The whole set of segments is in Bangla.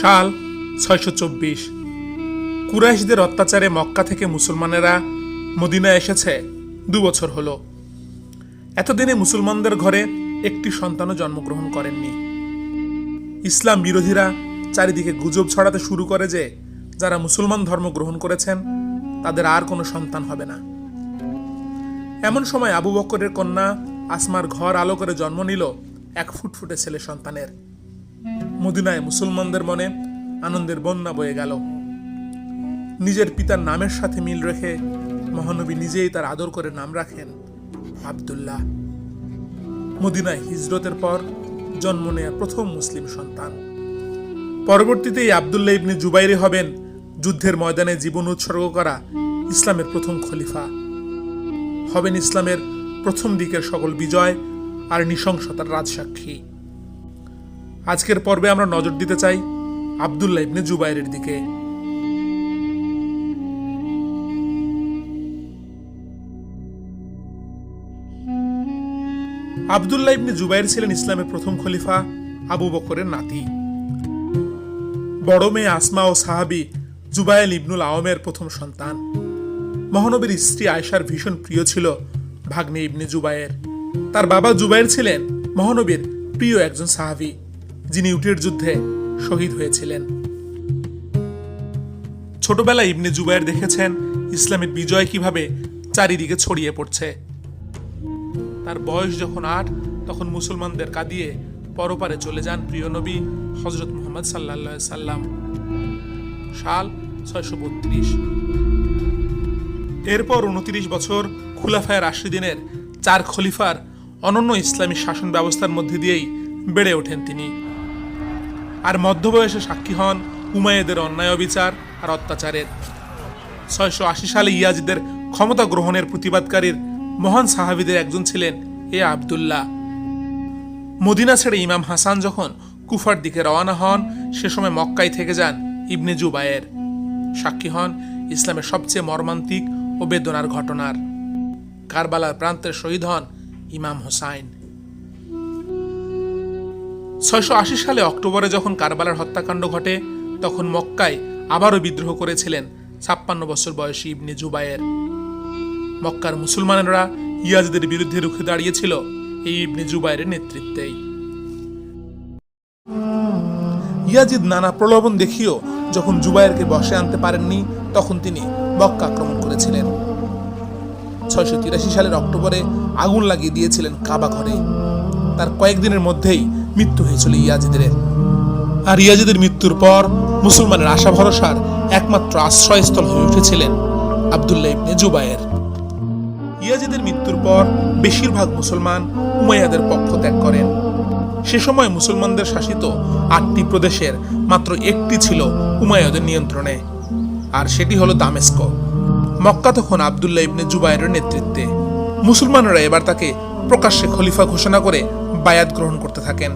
সাল ছয়শো চব্বিশ। কুরাইশদের অত্যাচারে মক্কা থেকে মুসলমানেরা মদিনায় এসেছে দু বছর হলো। এতদিনে মুসলমানদের ঘরে একটি সন্তানও জন্মগ্রহণ করেননি। ইসলাম বিরোধীরা চারিদিকে গুজব ছড়াতে শুরু করে যে, যারা মুসলমান ধর্ম গ্রহণ করেছেন, তাদের আর কোনো সন্তান হবে না। এমন সময় আবু বকরের কন্যা আসমার ঘর আলো করে জন্ম নিল এক ফুটফুটে ছেলে সন্তানের। মদিনায় মুসলমানদের মনে আনন্দের বন্যা বয়ে গেল। নিজের পিতার নামের সাথে মিল রেখে মহানবী নিজেই তার আদর করে নাম রাখেন আব্দুল্লাহ। মদিনায় হিজরতের পর জন্ম নেয়া প্রথম মুসলিম সন্তান। পরবর্তীতে এই আবদুল্লাহ ইবনে জুবাইরে হবেন যুদ্ধের ময়দানে জীবন উৎসর্গ করা ইসলামের প্রথম খলিফা। হবেন ইসলামের প্রথম দিকের সকল বিজয় আর নৃশংসতার রাজসাক্ষী। আজকের পর্বে আমরা নজর দিতে চাই আবদুল্লাহ ইবনে জুবাইরের দিকে। আবদুল্লাহ ইবনে জুবাইর ছিলেন ইসলামের প্রথম খলিফা, আবু বকরের নাতি। বড় মেয়ে আসমা ও সাহাবি জুবাইল ইবনুল আওয়ামের প্রথম সন্তান। মহানবীর স্ত্রী আয়সার ভীষণ প্রিয় ছিল ভাগ্নে ইবনে জুবায়ের তার বাবা জুবাইর ছিলেন মহানবীর প্রিয় একজন সাহাবি। যিনি উটের যুদ্ধে শহীদ হয়েছিলেন। ছোটবেলায় ইবনে জুবায়ের দেখেছেন ইসলামের বিজয় কীভাবে চারিদিকে ছড়িয়ে পড়ছে। তার বয়স যখন আট, তখন মুসলমানদের কাঁদিয়ে পরপারে চলে যান প্রিয় নবী হজরত মুহাম্মদ সাল্লা সাল্লাম। সাল ছয়শো বত্রিশ। এরপর উনত্রিশ বছর খুলাফায় রাশিদিনের চার খলিফার অনন্য ইসলামী শাসন ব্যবস্থার মধ্যে দিয়েই বেড়ে ওঠেন তিনি। মধ্যবয়সে সাক্ষী হন উমায়েদের অন্যায় অবিচার আর অত্যাচারের। ছয়শো আশি সালে ইয়াজিদের ক্ষমতা গ্রহণের প্রতিবাদকারীর মহান সাহাবিদের একজন ছিলেন এ আবদুল্লাহ। মদিনা ছেড়ে ইমাম হাসান যখন কুফার দিকে রওনা হন, সে সময় মক্কায় থেকে যান ইবনে জুবায়ের। সাক্ষী হন ইসলামের সবচেয়ে মর্মান্তিক ও বেদনার ঘটনার। কারবালার প্রান্তের শহীদ হন ইমাম হোসাইন। ছয়শো আশি সালে অক্টোবরে যখন কারবালার হত্যাকাণ্ড ঘটে, তখন মক্কায় আবারও বিদ্রোহ করেছিলেন ছাপ্পান্ন বছর বয়সী ইবনে জুবায়ের। মক্কার মুসলমানেরা ইয়াজদের বিরুদ্ধে রুখে দাঁড়িয়েছিল এই ইবনে জুবাইরের নেতৃত্বেই। ইয়াজিদ নানা প্রলোভন দেখিও যখন জুবাইরকে বসে আনতে পারেননি, তখন তিনি মক্কা আক্রমণ করেছিলেন। ছয়শো তিরাশি সালের অক্টোবরে আগুন লাগিয়ে দিয়েছিলেন কাবা ঘরে। তার কয়েকদিনের মধ্যেই মৃত্যু হয়েছিল ইয়াজিদের। আর ইয়াজিদের মৃত্যুর পর মুসলমানের আশা ভরসার একমাত্র আশ্রয়স্থল হয়ে উঠেছিলেন আবদুল্লাহ ইবনে জুবায়ের। ইয়াজিদের মৃত্যুর পর বেশিরভাগ মুসলমান উমাইয়াদের পক্ষ ত্যাগ করেন। সে সময় মুসলমানদের শাসিত আটটি প্রদেশের মাত্র একটি ছিল উমাইয়াদের নিয়ন্ত্রণে, আর সেটি হলো দামেস্ক। মক্কা তখন আবদুল্লাহ ইবনে জুবাইরের নেতৃত্বে। মুসলমানরা এবার তাকে প্রকাশ্যে খলিফা ঘোষণা করে বায়াত গ্রহণ করতে থাকেন।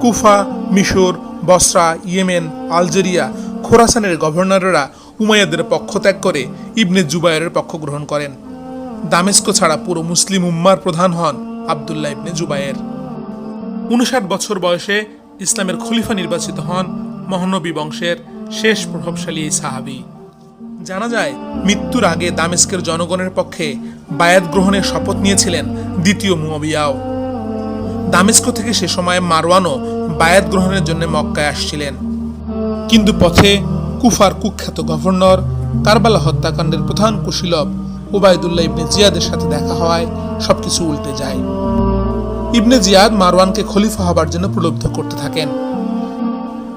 কুফা, মিশর, বসরা, ইয়েমেন, আলজেরিয়া, খোরাসানের গভর্নররা উমাইয়াদের পক্ষ ত্যাগ করে ইবনে জুবাইরের পক্ষ গ্রহণ করেন। দামেস্ক ছাড়া পুরো মুসলিম উম্মার প্রধান হন আবদুল্লাহ ইবনে জুবায়ের। উনষাট বছর বয়সে ইসলামের খলিফা নির্বাচিত হন মহানবী বংশের শেষ প্রভাবশালী এই সাহাবি। জানা যায়, মৃত্যুর আগে দামেস্কের জনগণের পক্ষে বায়াত গ্রহণের শপথ নিয়েছিলেন দ্বিতীয় মুয়াবিয়াও। দামেস্ক থেকে সে সময় মারওয়ানও বায়াত গ্রহণের জন্য মক্কায় আসছিলেন। কিন্তু পথে কুফার কুখ্যাত গভর্নর, কারবালা হত্যাকাণ্ডের প্রধান কুশীলব উবায়দুল্লাহ ইবনে জিয়াদের সাথে দেখা হওয়ায় সবকিছু উল্টে যায়। ইবনে জিয়াদ মারওয়ানকে খলিফা হবার জন্য প্রলুব্ধ করতে থাকেন।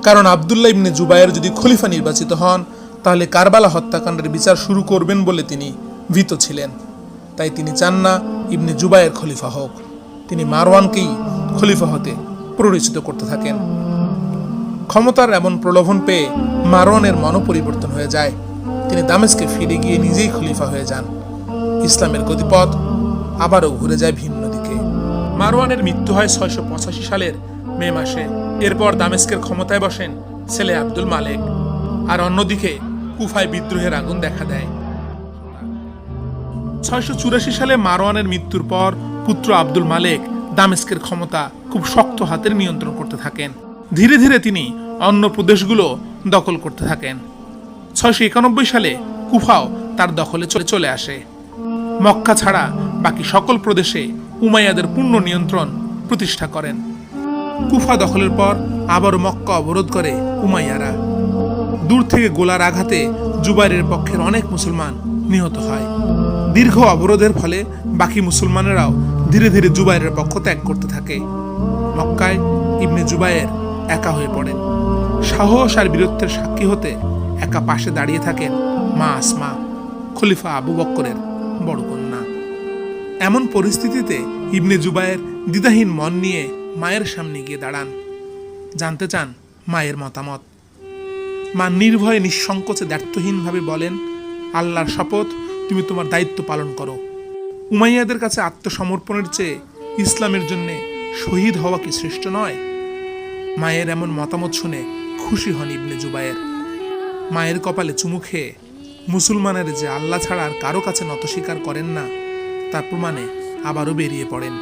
কারণ আবদুল্লাহ ইবনে জুবায়ের যদি খলিফা নির্বাচিত হন, তাহলে কারবালা হত্যাকাণ্ডের বিচার শুরু করবেন বলে তিনি ভীত ছিলেন। তাই তিনি চান না ইবনে জুবায়ের খলিফা হোক। তিনি মারওয়ানকেই খলিফা হতে প্ররোচিত করতে থাকেন। ক্ষমতার এমন প্রলোভন পেয়ে মারওয়ানের মন পরিবর্তন হয়ে যায়। তিনি দামেস্কে ফিরে গিয়ে নিজেই খলিফা হয়ে যান। ইসলামের গতিপথ আবারও ঘুরে যায় ভিন্ন দিকে। মারওয়ানের মৃত্যু হয় ছয়শো পঁচাশি সালের মে মাসে। এরপর দামেস্কের ক্ষমতায় বসেন ছেলে আব্দুল মালেক। আর অন্যদিকে কুফায় বিদ্রোহের আগুন দেখা দেয়। ছয়শো চুরাশি সালে মারওয়ানের মৃত্যুর পর পুত্র আব্দুল মালেক দামেস্কের ক্ষমতা খুব শক্ত হাতের নিয়ন্ত্রণ করতে থাকেন। ধীরে ধীরে তিনি অন্য প্রদেশগুলো দখল করতে থাকেন। ছয়শো একানব্বই সালে কুফাও তার দখলে চলে চলে আসে। মক্কা ছাড়া বাকি সকল প্রদেশে উমাইয়াদের পূর্ণ নিয়ন্ত্রণ প্রতিষ্ঠা করেন। কুফা দখলের পর আবারও মক্কা অবরোধ করে উমাইয়ারা। দূর থেকে গোলার আঘাতে জুবাইরের পক্ষের অনেক মুসলমান নিহত হয়। দীর্ঘ অবরোধের ফলে বাকি মুসলমানেরাও ধীরে ধীরে জুবাইরের পক্ষ ত্যাগ করতে থাকে। মক্কায় ইবনে জুবাইর একা হয়ে পড়েন। সাহস আর বীরত্বের সাক্ষী হতে একা পাশে দাঁড়িয়ে থাকেন মা আসমা, খলিফা আবু বক্করের বড় কন্যা। এমন পরিস্থিতিতে ইবনে জুবায়ের দ্বিধাহীন মন নিয়ে মায়ের সামনে গিয়ে দাঁড়ান। জানতে চান মায়ের মতামত। মা নির্ভয়ে নিঃসংকোচে দ্ব্যর্থহীনভাবে বলেন আল্লাহর শপথ, তুমি তোমার দায়িত্ব পালন করো। উমাইয়াদের কাছে আত্মসমর্পণের চেয়ে ইসলামের জন্য শহীদ হওয়া কি শ্রেষ্ঠ নয়? মায়ের এমন মতামত শুনে খুশি হন ইবনে জুবায়ের। মায়ের কপালে চুমু খেয়ে মুসলমানের যে আল্লাহ ছাড়া আর কারও কাছে নত স্বীকার করেন না, তার প্রমাণে আবারও বেরিয়ে পড়েন।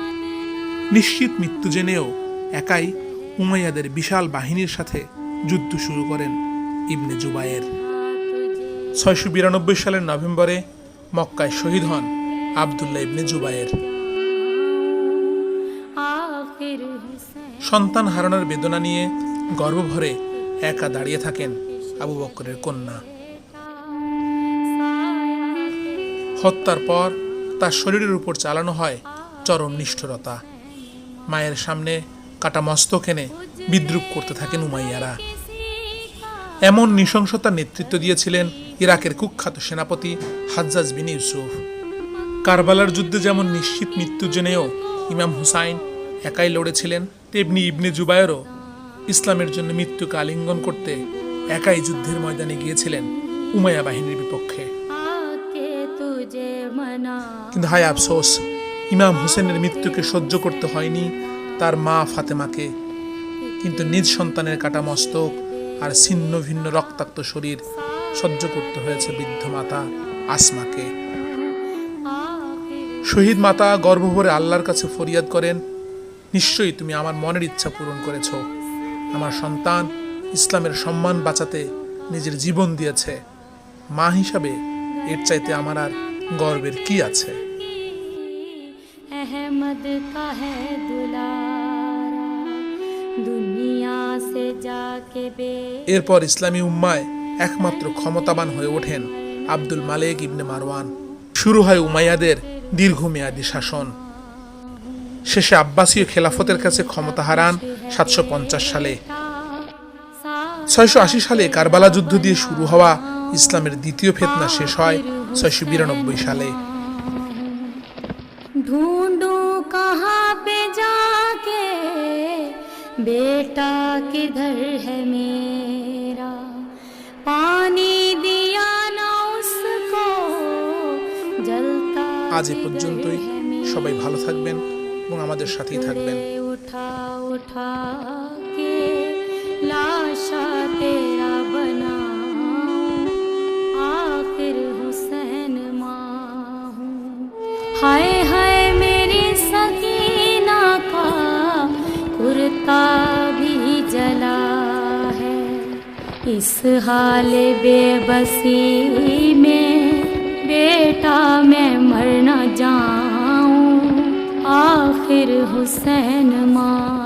নিশ্চিত মৃত্যু জেনেও একাই উমাইয়াদের বিশাল বাহিনীর সাথে যুদ্ধ শুরু করেন ইবনে জুবায়ের। ছয়শো বিরানব্বই সালের নভেম্বরে মক্কায় শহীদ হন আবদুল্লাহ ইবনে জুবাইয়ের সন্তান হারানোর বেদনা নিয়ে গর্বভরে একা দাঁড়িয়ে থাকেন আবু বকরের কন্যা। হত্যার পর তার শরীরের উপর চালানো হয় চরম নিষ্ঠুরতা। মায়ের সামনে কাটা মস্তক এনে বিদ্রুপ করতে থাকেন উমাইয়ারা। এমন নৃশংসতার নেতৃত্ব দিয়েছিলেন ইরাকের কুখ্যাত সেনাপতি হাজ্জাজ বিন ইউসুফ। কারবালার যুদ্ধে যেমন নিশ্চিত মৃত্যু জেনেও ইমাম হুসাইন একাই লড়েছিলেন, তেমনি ইবনে জুবায়েরও ইসলামের জন্য মৃত্যুকে আলিঙ্গন করতে একাই যুদ্ধের ময়দানে গিয়েছিলেন উমায়া বাহিনীর বিপক্ষে। কিন্তু হায় আফসোস, ইমাম হোসেনের মৃত্যুকে সহ্য করতে হয়নি তার মা ফাতেমাকে। কিন্তু নিজ সন্তানের কাটা মস্তক আর ছিন্ন ভিন্ন রক্তাক্ত শরীর সহ্য করতে হয়েছে বৃদ্ধ মাতা আসমাকে आखिर শহীদ মাতা গর্ভভরে আল্লাহর কাছে ফরিয়াদ করেন নিশ্চয়ই তুমি আমার মনের ইচ্ছা পূরণ করেছ আমার সন্তান ইসলামের সম্মান বাঁচাতে নিজের জীবন দিয়েছে মা হিসাবে এর চাইতে আমার আর গর্বের কি আছে अहमद का है दुलारा दुनिया से जाके बे এরপর ইসলামী উম্মায় একমাত্র ক্ষমতাবান হয়ে ওঠেন আব্দুল মালেক ইবনে মারওয়ান শুরু হয় উমাইয়াদের দীর্ঘমেয়াদী শাসন শেষে আব্বাসীয় খেলাফতের কাছে ক্ষমতা হারান সাতশো পঞ্চাশ সালে ছয়শো আশি সালে কারবালা যুদ্ধ দিয়ে শুরু হওয়া ইসলামের দ্বিতীয় ফেতনা শেষ হয় ছয়শো বিরানব্বই সালে ढूंढूं कहाँ पे जाके बेटा किधर है मेरा আজ এ जिगर পর্যন্তই है मेरा। সবাই ভালো থাকবেন এবং আমাদের সাথেই থাকবেন उठा उठा के लाशा तेरा बना आखिर हुसैन माँ हूँ हाय हाय मेरी सकीना का कुर्ता भी जला है इस हाल बेबसी में बेटा मैं मर न जाऊं आखिर हुसैन माँ